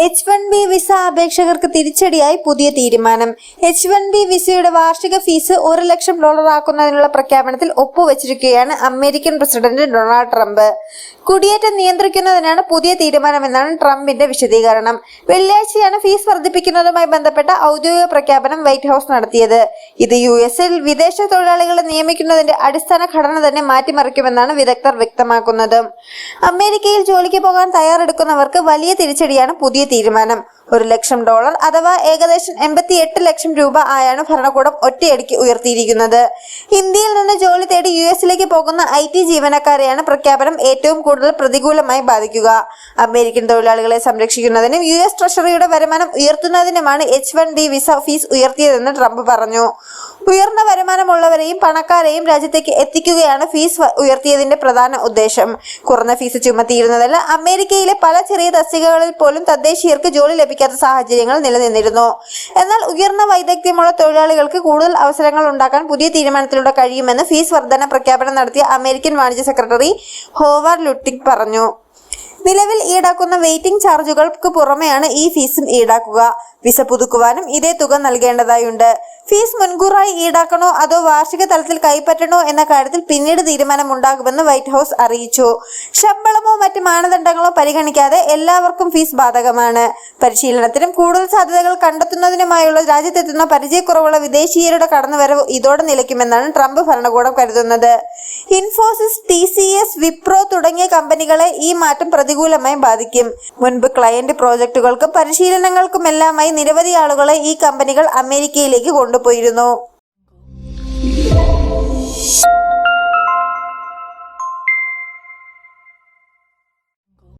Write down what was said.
H one B visa അപേക്ഷകർക്ക് തിരിച്ചടിയായി പുതിയ തീരുമാനം. എച്ച് വൺ ബി വിസയുടെ വാർഷിക ഫീസ് ഒരു ലക്ഷം ഡോളർ ആക്കുന്നതിനുള്ള പ്രഖ്യാപനത്തിൽ ഒപ്പുവച്ചിരിക്കുകയാണ് അമേരിക്കൻ പ്രസിഡന്റ് ഡൊണാൾഡ് ട്രംപ്. കുടിയേറ്റം നിയന്ത്രിക്കുന്നതിനാണ് പുതിയ തീരുമാനമെന്നാണ് ട്രംപിന്റെ വിശദീകരണം. വെള്ളിയാഴ്ചയാണ് ഫീസ് വർദ്ധിപ്പിക്കുന്നതുമായി ബന്ധപ്പെട്ട ഔദ്യോഗിക പ്രഖ്യാപനം വൈറ്റ് ഹൌസ് നടത്തിയത്. ഇത് യു എസിൽ വിദേശ തൊഴിലാളികളെ നിയമിക്കുന്നതിന്റെ അടിസ്ഥാന ഘടന തന്നെ മാറ്റിമറിക്കുമെന്നാണ് വിദഗ്ധർ വ്യക്തമാക്കുന്നത്. അമേരിക്കയിൽ ജോലിക്ക് പോകാൻ തയ്യാറെടുക്കുന്നവർക്ക് വലിയ തിരിച്ചടിയാണ് പുതിയ തീരുമാനം ഒരു ലക്ഷം ഡോളർ അഥവാ ഏകദേശം എൺപത്തി എട്ട് ലക്ഷം രൂപ ആയാണ് ഭരണകൂടം ഒറ്റയടിക്ക് ഉയർത്തിയിരിക്കുന്നത്. ഇന്ത്യയിൽ നിന്ന് ജോലി തേടി യു എസിലേക്ക് പോകുന്ന ഐ ടി ജീവനക്കാരെയാണ് പ്രഖ്യാപനം ഏറ്റവും കൂടുതൽ പ്രതികൂലമായി ബാധിക്കുക. അമേരിക്കൻ തൊഴിലാളികളെ സംരക്ഷിക്കുന്നതിനും യു എസ് ട്രഷറിയുടെ വരുമാനം ഉയർത്തുന്നതിനുമാണ് H one B visa fees ഉയർത്തിയതെന്ന് Trump പറഞ്ഞു. ഉയർന്ന വരുമാനമുള്ളവരെയും പണക്കാരെയും രാജ്യത്തേക്ക് എത്തിക്കുകയാണ് ഫീസ് ഉയർത്തിയതിന്റെ പ്രധാന ഉദ്ദേശം. കുറഞ്ഞ ഫീസ് ചുമത്തിയിരുന്നതല്ല അമേരിക്കയിലെ പല ചെറിയ തസ്തികകളിൽ പോലും തദ്ദേശീയർക്ക് ജോലി ലഭിക്കാത്ത സാഹചര്യങ്ങൾ നിലനിന്നിരുന്നു. എന്നാൽ ഉയർന്ന വൈദഗ്ധ്യമുള്ള തൊഴിലാളികൾക്ക് കൂടുതൽ അവസരങ്ങൾ ഉണ്ടാക്കാൻ പുതിയ തീരുമാനത്തിലൂടെ കഴിയുമെന്ന് ഫീസ് വർധന പ്രഖ്യാപനം നടത്തിയ അമേരിക്കൻ വാണിജ്യ സെക്രട്ടറി ഹോവർ ലുട്ടിക് പറഞ്ഞു. നിലവിൽ ഈടാക്കുന്ന വെയിറ്റിംഗ് ചാർജുകൾക്ക് പുറമെയാണ് ഈ ഫീസും ഈടാക്കുക. വിസ പുതുക്കുവാനും ഇതേ തുക നൽകേണ്ടതായുണ്ട്. ഫീസ് മുൻകൂറായി ഈടാക്കണോ അതോ വാർഷിക തലത്തിൽ കൈപ്പറ്റണോ എന്ന കാര്യത്തിൽ പിന്നീട് തീരുമാനമുണ്ടാകുമെന്ന് വൈറ്റ് ഹൗസ് അറിയിച്ചു. ശമ്പളമോ മറ്റ് മാനദണ്ഡങ്ങളോ പരിഗണിക്കാതെ എല്ലാവർക്കും ഫീസ് ബാധകമാണ്. പരിശീലനത്തിനും കൂടുതൽ സാധ്യതകൾ കണ്ടെത്തുന്നതിനുമായുള്ള രാജ്യത്തെത്തുന്ന പരിചയക്കുറവുള്ള വിദേശീയരുടെ കടന്നുവരവ് ഇതോടെ നിലയ്ക്കുമെന്നാണ് ട്രംപ് ഭരണകൂടം കരുതുന്നത്. ഇൻഫോസിസ് ടി വിപ്രോ തുടങ്ങിയ കമ്പനികളെ ഈ മാറ്റം പ്രതികൂലമായി ബാധിക്കും. മുൻപ് ക്ലയന്റ് പ്രോജക്റ്റുകൾക്കും പരിശീലനങ്ങൾക്കുമെല്ലാമായി നിരവധി ആളുകളെ ഈ കമ്പനികൾ അമേരിക്കയിലേക്ക് കൊണ്ടുപോയിരുന്നു.